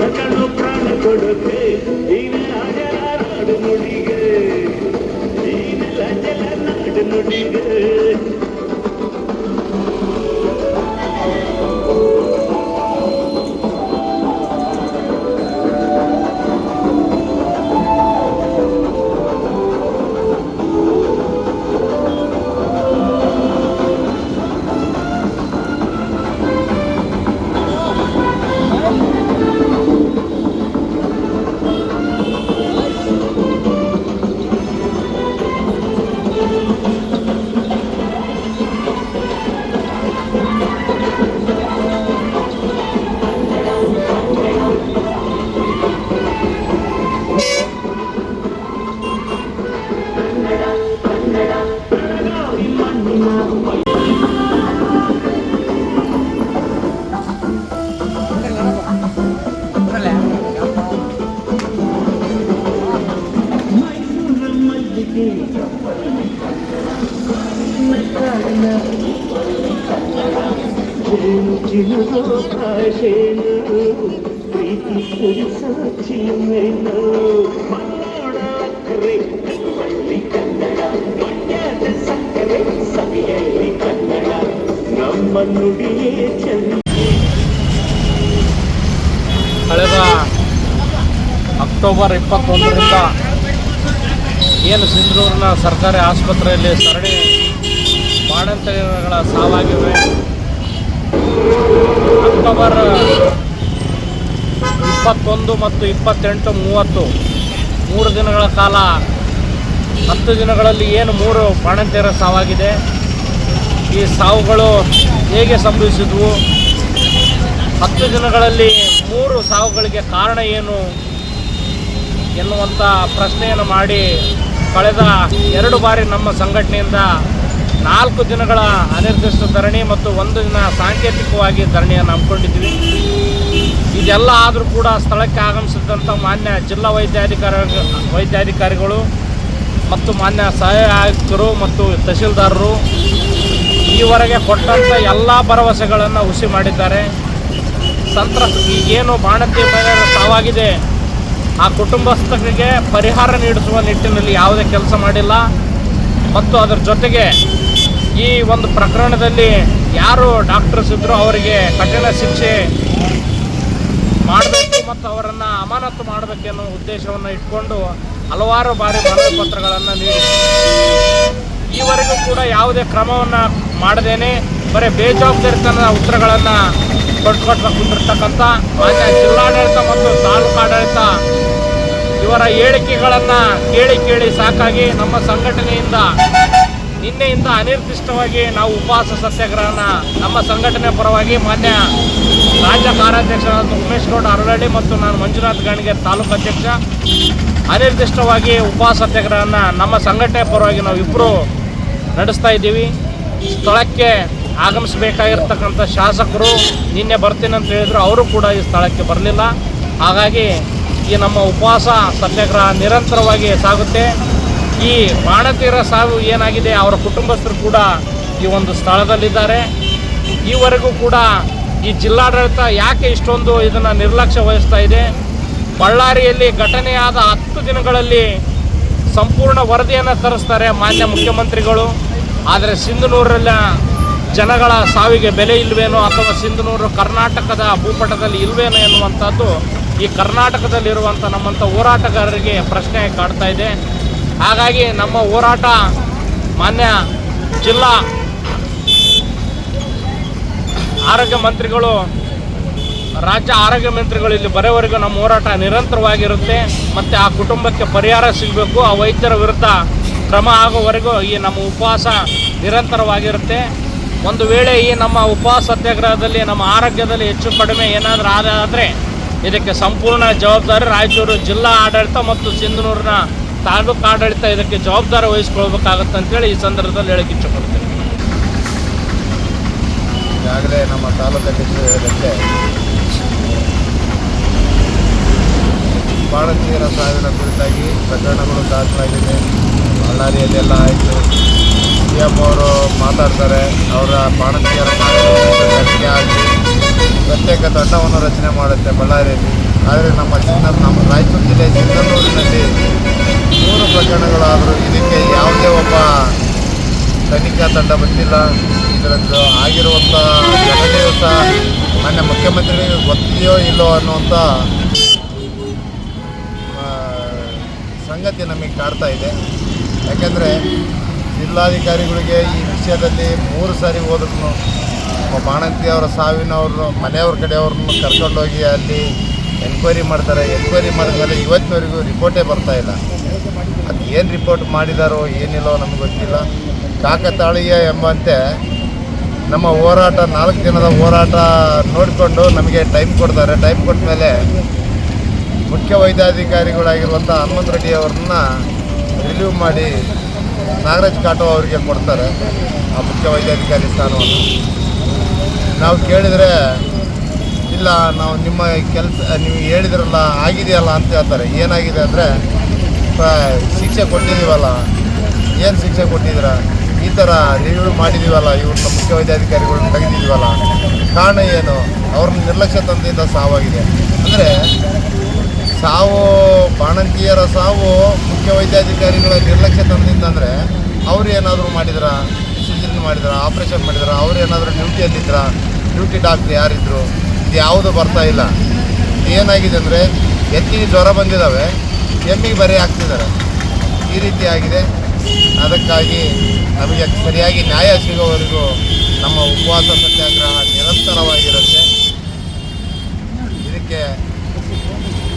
ಮಕ್ಕಳು ಪ್ರಾಣ ಕೊಡುತ್ತೆ ಸವಿಯಲ್ಲಿ ಕನ್ನಡ ನಮ್ಮ ನುಡಿಯೇ ಚಂದ ಕಳೆದ ಅಕ್ಟೋಬರ್ ಇಪ್ಪತ್ತೊಂದರಿಂದ ಏನು ಸಿಂಧನೂರಿನ ಸರ್ಕಾರಿ ಆಸ್ಪತ್ರೆಯಲ್ಲಿ ಸರಣಿ ಬಾಣಂತಿಗಳ ಸಾವಾಗಿವೆ. ಅಕ್ಟೋಬರ್ ಇಪ್ಪತ್ತೊಂದು ಮತ್ತು ಇಪ್ಪತ್ತೆಂಟು ಮೂವತ್ತು, ಮೂರು ದಿನಗಳ ಕಾಲ, ಹತ್ತು ದಿನಗಳಲ್ಲಿ ಏನು ಮೂರು ಬಾಣಂತೆಯರ ಸಾವಾಗಿದೆ? ಈ ಸಾವುಗಳು ಹೇಗೆ ಸಂಭವಿಸಿದ್ವು? ಹತ್ತು ದಿನಗಳಲ್ಲಿ ಮೂರು ಸಾವುಗಳಿಗೆ ಕಾರಣ ಏನು? ಎನ್ನುವಂಥ ಪ್ರಶ್ನೆಯನ್ನು ಮಾಡಿ ಕಳೆದ ಎರಡು ಬಾರಿ ನಮ್ಮ ಸಂಘಟನೆಯಿಂದ ನಾಲ್ಕು ದಿನಗಳ ಅನಿರ್ದಿಷ್ಟ ಧರಣಿ ಮತ್ತು ಒಂದು ದಿನ ಸಾಂಕೇತಿಕವಾಗಿ ಧರಣಿಯನ್ನು ಹಮ್ಮಿಕೊಂಡಿದ್ವಿ ಇದೆಲ್ಲ ಆದರೂ ಕೂಡ ಸ್ಥಳಕ್ಕೆ ಆಗಮಿಸಿದಂಥ ಮಾನ್ಯ ಜಿಲ್ಲಾ ವೈದ್ಯಾಧಿಕಾರಿ ವೈದ್ಯಾಧಿಕಾರಿಗಳು ಮತ್ತು ಮಾನ್ಯ ಸಹಾಯ ಆಯುಕ್ತರು ಮತ್ತು ತಹಶೀಲ್ದಾರರು ಈವರೆಗೆ ಕೊಟ್ಟಂಥ ಎಲ್ಲ ಭರವಸೆಗಳನ್ನು ಹುಸಿ ಮಾಡಿದ್ದಾರೆ. ಸಂತ್ರಸ್ತ ಏನು ಬಾಣಂತಿ ಮಹಿಳೆಯರ ಸಾವಾಗಿದೆ, ಆ ಕುಟುಂಬಸ್ಥರಿಗೆ ಪರಿಹಾರ ನೀಡಿಸುವ ನಿಟ್ಟಿನಲ್ಲಿ ಯಾವುದೇ ಕೆಲಸ ಮಾಡಿಲ್ಲ. ಮತ್ತು ಅದರ ಜೊತೆಗೆ ಈ ಒಂದು ಪ್ರಕರಣದಲ್ಲಿ ಯಾರು ಡಾಕ್ಟರ್ಸ್ ಇದ್ದರೂ ಅವರಿಗೆ ಕಠಿಣ ಶಿಕ್ಷೆ ಮಾಡಬೇಕು ಮತ್ತು ಅವರನ್ನು ಅಮಾನತು ಮಾಡಬೇಕೆನ್ನೋ ಉದ್ದೇಶವನ್ನು ಇಟ್ಕೊಂಡು ಹಲವಾರು ಬಾರಿ ಮನವಿ ಪತ್ರಗಳನ್ನು ನೀಡಿ. ಈವರೆಗೂ ಕೂಡ ಯಾವುದೇ ಕ್ರಮವನ್ನು ಮಾಡದೇನೆ, ಬರೀ ಬೇಜವಾಬ್ದಾರಿತನದ ಉತ್ತರಗಳನ್ನು ಕೊಟ್ಕೊಟ್ಟು ಕುಂದಿರ್ತಕ್ಕಂಥ ಮಾನ್ಯ ಜಿಲ್ಲಾಡಳಿತ ಮತ್ತು ತಾಲೂಕು ಆಡಳಿತ ಇವರ ಹೇಳಿಕೆಗಳನ್ನು ಕೇಳಿ ಕೇಳಿ ಸಾಕಾಗಿ ನಮ್ಮ ಸಂಘಟನೆಯಿಂದ ನಿನ್ನೆಯಿಂದ ಅನಿರ್ದಿಷ್ಟವಾಗಿ ನಾವು ಉಪವಾಸ ಸತ್ಯಾಗ್ರಹನ ನಮ್ಮ ಸಂಘಟನೆ ಪರವಾಗಿ ಮಾನ್ಯ ರಾಜ್ಯ ಕಾರ್ಯಾಧ್ಯಕ್ಷರಾದ ಉಮೇಶ್ ಗೌಡ ಅರಳಳ್ಳಿ ಮತ್ತು ನಾನು ಮಂಜುನಾಥ್ ಗಣಿಗೆ ತಾಲೂಕು ಅಧ್ಯಕ್ಷ. ಅನಿರ್ದಿಷ್ಟವಾಗಿ ಉಪವಾಸ ಸತ್ಯಾಗ್ರಹನ ನಮ್ಮ ಸಂಘಟನೆ ಪರವಾಗಿ ನಾವು ಇಬ್ಬರು ನಡೆಸ್ತಾ ಇದ್ದೀವಿ. ಸ್ಥಳಕ್ಕೆ ಆಗಮಿಸಬೇಕಾಗಿರ್ತಕ್ಕಂಥ ಶಾಸಕರು ನಿನ್ನೆ ಬರ್ತೀನಿ ಅಂತ ಹೇಳಿದ್ರು, ಅವರು ಕೂಡ ಈ ಸ್ಥಳಕ್ಕೆ ಬರಲಿಲ್ಲ. ಹಾಗಾಗಿ ಈ ನಮ್ಮ ಉಪವಾಸ ಸತ್ಯಾಗ್ರಹ ನಿರಂತರವಾಗಿ ಸಾಗುತ್ತೆ. ಈ ಬಾಣತೀರ ಸಾವು ಏನಾಗಿದೆ, ಅವರ ಕುಟುಂಬಸ್ಥರು ಕೂಡ ಈ ಒಂದು ಸ್ಥಳದಲ್ಲಿದ್ದಾರೆ. ಈವರೆಗೂ ಕೂಡ ಈ ಜಿಲ್ಲಾಡಳಿತ ಯಾಕೆ ಇಷ್ಟೊಂದು ಇದನ್ನು ನಿರ್ಲಕ್ಷ್ಯ ವಹಿಸ್ತಾ ಇದೆ? ಬಳ್ಳಾರಿಯಲ್ಲಿ ಘಟನೆಯಾದ ಹತ್ತು ದಿನಗಳಲ್ಲಿ ಸಂಪೂರ್ಣ ವರದಿಯನ್ನು ತರಿಸ್ತಾರೆ ಮಾನ್ಯ ಮುಖ್ಯಮಂತ್ರಿಗಳು. ಆದರೆ ಸಿಂಧನೂರಲ್ಲ ಜನಗಳ ಸಾವಿಗೆ ಬೆಲೆ ಇಲ್ವೇನೋ ಅಥವಾ ಸಿಂಧನೂರು ಕರ್ನಾಟಕದ ಭೂಪಟದಲ್ಲಿ ಇಲ್ವೇನೋ ಎನ್ನುವಂಥದ್ದು ಈ ಕರ್ನಾಟಕದಲ್ಲಿರುವಂಥ ನಮ್ಮಂಥ ಹೋರಾಟಗಾರರಿಗೆ ಪ್ರಶ್ನೆ ಕಾಡ್ತಾ ಇದೆ. ಹಾಗಾಗಿ ನಮ್ಮ ಹೋರಾಟ ಮಾನ್ಯ ಜಿಲ್ಲಾ ಆರೋಗ್ಯ ಮಂತ್ರಿಗಳು, ರಾಜ್ಯ ಆರೋಗ್ಯ ಮಂತ್ರಿಗಳು ಇಲ್ಲಿ ಬರೋವರೆಗೂ ನಮ್ಮ ಹೋರಾಟ ನಿರಂತರವಾಗಿರುತ್ತೆ. ಮತ್ತು ಆ ಕುಟುಂಬಕ್ಕೆ ಪರಿಹಾರ ಸಿಗಬೇಕು. ಆ ವೈದ್ಯರ ವಿರುದ್ಧ ಕ್ರಮ ಆಗೋವರೆಗೂ ಈ ನಮ್ಮ ಉಪವಾಸ ನಿರಂತರವಾಗಿರುತ್ತೆ. ಒಂದು ವೇಳೆ ಈ ನಮ್ಮ ಉಪವಾಸ ಸತ್ಯಾಗ್ರಹದಲ್ಲಿ, ನಮ್ಮ ಆರೋಗ್ಯದಲ್ಲಿ ಹೆಚ್ಚು ಕಡಿಮೆ ಏನಾದರೂ ಆದಾದರೆ ಇದಕ್ಕೆ ಸಂಪೂರ್ಣ ಜವಾಬ್ದಾರಿ ರಾಯಚೂರು ಜಿಲ್ಲಾ ಆಡಳಿತ ಮತ್ತು ಸಿಂಧನೂರಿನ ತಾಲೂಕು ಆಡಳಿತ ಇದಕ್ಕೆ ಜವಾಬ್ದಾರಿ ವಹಿಸ್ಕೊಳ್ಬೇಕಾಗತ್ತೆ ಅಂತೇಳಿ ಈ ಸಂದರ್ಭದಲ್ಲಿ ಹೇಳಕ್ಕೆ ಇಚ್ಛಪಡ್ತೇನೆ ಈಗಾಗಲೇ ನಮ್ಮ ತಾಲೂಕು ಅಧ್ಯಕ್ಷರು ಹೇಳಿದಂತೆ ಬಾಣಂತಿಯರ ಸಾವಿನ ಕುರಿತಾಗಿ ಪ್ರಕರಣಗಳು ದಾಖಲಾಗಿದೆ. ಬಳ್ಳಾರಿಯಲ್ಲೆಲ್ಲ ಆಯಿತು. ಸಿ ಎಂ ಅವರು ಮಾತಾಡ್ತಾರೆ, ಅವರ ಬಾಣಂತಿಯರ ತನಿಖೆ ಆಗಿ ಪ್ರತ್ಯೇಕ ತಂಡವನ್ನು ರಚನೆ ಮಾಡುತ್ತೆ ಬಳ್ಳಾರಿಯಲ್ಲಿ. ಆದರೆ ನಮ್ಮ ಚಿನ್ನ ನಮ್ಮ ರಾಯಚೂರು ಜಿಲ್ಲೆ ಚಿಕ್ಕನೂರಿನಲ್ಲಿ ಮೂರು ಪ್ರಕರಣಗಳಾದರೂ ಇದಕ್ಕೆ ಯಾವುದೇ ಒಬ್ಬ ತನಿಖಾ ತಂಡ ಬಂದಿಲ್ಲ. ಇದರದ್ದು ಆಗಿರುವಂಥ ಘಟನೆಯು ಸಹ ಮಾನ್ಯ ಮುಖ್ಯಮಂತ್ರಿಗಳಿಗೆ ಗೊತ್ತಿದೆಯೋ ಇಲ್ಲೋ ಅನ್ನುವಂಥ ಸಂಗತಿ ನಮಗೆ ಕಾಡ್ತಾ ಇದೆ. ಯಾಕೆಂದರೆ ಜಿಲ್ಲಾಧಿಕಾರಿಗಳಿಗೆ ಈ ವಿಷಯದಲ್ಲಿ ಮೂರು ಸಾರಿ ಹೋದ್ರು ಬಾಣಂತಿ ಅವರ ಸಾವಿನವ್ರನ್ನು, ಮನೆಯವ್ರ ಕಡೆಯವ್ರನ್ನು ಕರ್ಕೊಂಡೋಗಿ ಅಲ್ಲಿ ಎನ್ಕ್ವೈರಿ ಮಾಡ್ತಾರೆ ಎನ್ಕ್ವೈರಿ ಮಾಡಿದ್ಮೇಲೆ ಇವತ್ತಿನವರೆಗೂ ರಿಪೋರ್ಟೇ ಬರ್ತಾ ಇಲ್ಲ. ಅದು ಏನು ರಿಪೋರ್ಟ್ ಮಾಡಿದಾರೋ ಏನಿಲ್ಲೋ ನಮಗೆ ಗೊತ್ತಿಲ್ಲ. ಕಾಕತಾಳೀಯ ಎಂಬಂತೆ ನಮ್ಮ ಹೋರಾಟ, ನಾಲ್ಕು ದಿನದ ಹೋರಾಟ ನೋಡಿಕೊಂಡು ನಮಗೆ ಟೈಮ್ ಕೊಡ್ತಾರೆ. ಟೈಮ್ ಕೊಟ್ಟ ಮೇಲೆ ಮುಖ್ಯ ವೈದ್ಯಾಧಿಕಾರಿಗಳಾಗಿರುವಂಥ ಹನುಮಂತ ರೆಡ್ಡಿ ಅವ್ರನ್ನ ರಿಲೀವ್ ಮಾಡಿ ನಾಗರಾಜ್ ಕಾಟೋ ಅವರಿಗೆ ಕೊಡ್ತಾರೆ, ಆ ಮುಖ್ಯ ವೈದ್ಯಾಧಿಕಾರಿ ಸ್ಥಾನವನ್ನು. ನಾವು ಕೇಳಿದರೆ ಇಲ್ಲ, ನಾವು ನಿಮ್ಮ ಕೆಲಸ, ನೀವು ಹೇಳಿದ್ರಲ್ಲ, ಆಗಿದೆಯಲ್ಲ ಅಂತ ಹೇಳ್ತಾರೆ. ಏನಾಗಿದೆ ಅಂದರೆ ಶಿಕ್ಷೆ ಕೊಟ್ಟಿದ್ದೀವಲ್ಲ, ಏನು ಶಿಕ್ಷೆ ಕೊಟ್ಟಿದ್ದೀರ? ಈ ಥರ ರಿವ್ಯೂ ಮಾಡಿದ್ದೀವಲ್ಲ ಇವ್ರನ್ನ ಮುಖ್ಯ ವೈದ್ಯಾಧಿಕಾರಿಗಳನ್ನ ತೆಗೆದಿದ್ದೀವಲ್ಲ, ಕಾರಣ ಏನು? ಅವ್ರನ್ನ ನಿರ್ಲಕ್ಷ್ಯ ತಂದೆಯಿಂದ ಸಾವಾಗಿದೆ. ಅಂದರೆ, ಸಾವು, ಬಾಣಂತಿಯರ ಸಾವು ಮುಖ್ಯ ವೈದ್ಯಾಧಿಕಾರಿಗಳ ನಿರ್ಲಕ್ಷ್ಯ ತಂದಿಂದ ಅಂದರೆ, ಅವ್ರು ಏನಾದರೂ ಮಾಡಿದ್ರ? ಸಿಜನ್ ಮಾಡಿದ್ರ? ಆಪ್ರೇಷನ್ ಮಾಡಿದ್ರ? ಅವ್ರು ಏನಾದರೂ ಡ್ಯೂಟಿಯಲ್ಲಿದ್ದರ ಡ್ಯೂಟಿ ಡಾಕ್ಟ್ರ್ ಯಾರಿದ್ರು? ಇದು ಯಾವುದು ಬರ್ತಾ ಇಲ್ಲ. ಏನಾಗಿದೆ ಅಂದರೆ ಎತ್ತಿಗೆ ಜ್ವರ ಬಂದಿದ್ದಾವೆ ಎಮ್ಮಿಗೆ ಬರೆ ಹಾಕ್ತಿದ್ದಾರೆ. ಈ ರೀತಿ ಆಗಿದೆ. ಅದಕ್ಕಾಗಿ ನಮಗೆ ಸರಿಯಾಗಿ ನ್ಯಾಯ ಸಿಗೋವರೆಗೂ ನಮ್ಮ ಉಪವಾಸ ಸತ್ಯಾಗ್ರಹ ನಿರಂತರವಾಗಿರುತ್ತೆ. ಇದಕ್ಕೆ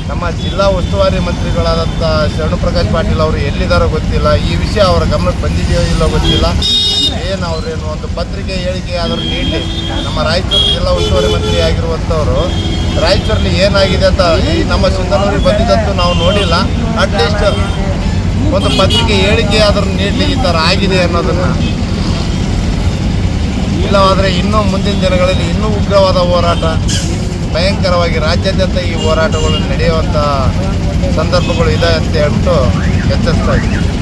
ನಮ್ಮ ಜಿಲ್ಲಾ ಉಸ್ತುವಾರಿ ಮಂತ್ರಿಗಳಾದಂಥ ಶರಣಪ್ರಕಾಶ್ ಪಾಟೀಲ್ ಅವರು ಎಲ್ಲಿದ್ದಾರೋ ಗೊತ್ತಿಲ್ಲ. ಈ ವಿಷಯ ಅವರ ಗಮನಕ್ಕೆ ಬಂದಿದೆಯೋ ಇಲ್ಲೋ ಗೊತ್ತಿಲ್ಲ. ಏನು ಅವರೇನು ಒಂದು ಪತ್ರಿಕೆ ಹೇಳಿಕೆ ಆದರೂ ನೀಡಲಿ. ನಮ್ಮ ರಾಯಚೂರು ಜಿಲ್ಲಾ ಉಸ್ತುವಾರಿ ಮಂತ್ರಿ ಆಗಿರುವಂಥವರು, ರಾಯಚೂರಲ್ಲಿ ಏನಾಗಿದೆ ಅಂತ ಈ ನಮ್ಮ ಸಿಂಧನೂರಿಗೆ ಬಂದಿದ್ದಂತೂ ನಾವು ನೋಡಿಲ್ಲ. ಅಟ್ಲೀಸ್ಟ್ ಒಂದು ಪತ್ರಿಕೆ ಹೇಳಿಕೆ ಆದರೂ ನೀಡಲಿ ಈ ಥರ ಆಗಿದೆ ಅನ್ನೋದನ್ನು. ಇಲ್ಲವಾದರೆ ಇನ್ನೂ ಮುಂದಿನ ದಿನಗಳಲ್ಲಿ ಇನ್ನೂ ಉಗ್ರವಾದ ಹೋರಾಟ, ಭಯಂಕರವಾಗಿ ರಾಜ್ಯಾದ್ಯಂತ ಈ ಹೋರಾಟಗಳು ನಡೆಯುವಂಥ ಸಂದರ್ಭಗಳು ಇದೆ ಅಂತ ಹೇಳ್ಬಿಟ್ಟು ಎಚ್ಚರಿಸ್ತಾ ಇದ್ದೀನಿ.